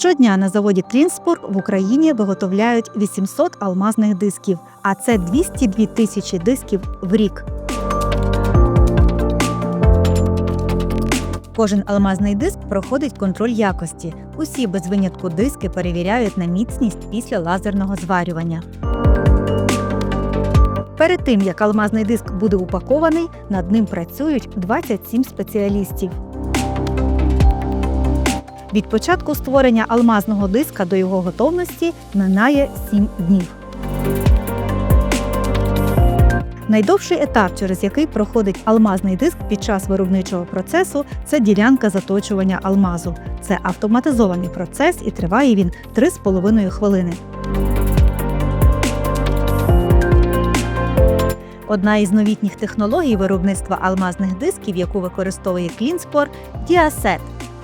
Щодня на заводі Клінспор в Україні виготовляють 800 алмазних дисків, а це 202 тисячі дисків в рік. Кожен алмазний диск проходить контроль якості. Усі без винятку диски перевіряють на міцність після лазерного зварювання. Перед тим як алмазний диск буде упакований, над ним працюють 27 спеціалістів. Від початку створення алмазного диска до його готовності минає 7 днів. Найдовший етап, через який проходить алмазний диск під час виробничого процесу, це ділянка заточування алмазу. Це автоматизований процес і триває він 3,5 хвилини. Одна із новітніх технологій виробництва алмазних дисків, яку використовує Клінспор, діасет.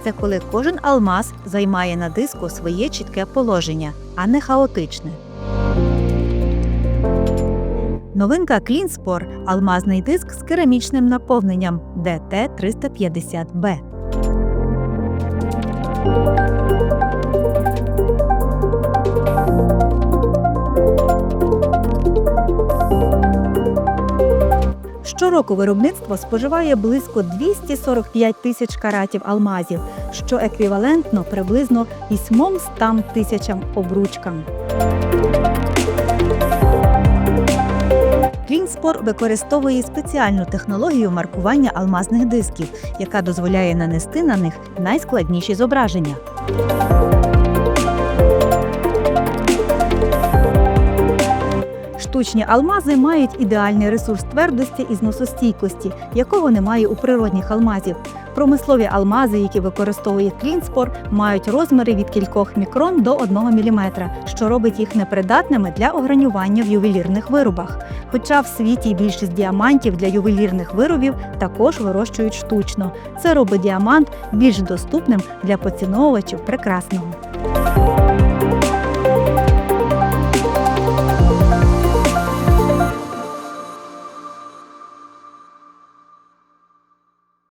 Це коли кожен алмаз займає на диску своє чітке положення, а не хаотичне. Новинка Клінспор алмазний диск з керамічним наповненням DT350B. Щороку виробництво споживає близько 245 тисяч каратів алмазів, що еквівалентно приблизно 800 тисячам обручкам. Клінспор використовує спеціальну технологію маркування алмазних дисків, яка дозволяє нанести на них найскладніші зображення. Штучні алмази мають ідеальний ресурс твердості і зносостійкості, якого немає у природних алмазів. Промислові алмази, які використовує Клінспор, мають розміри від кількох мікрон до 1 мм, що робить їх непридатними для огранювання в ювелірних виробах. Хоча в світі більшість діамантів для ювелірних виробів також вирощують штучно. Це робить діамант більш доступним для поціновувачів прекрасного.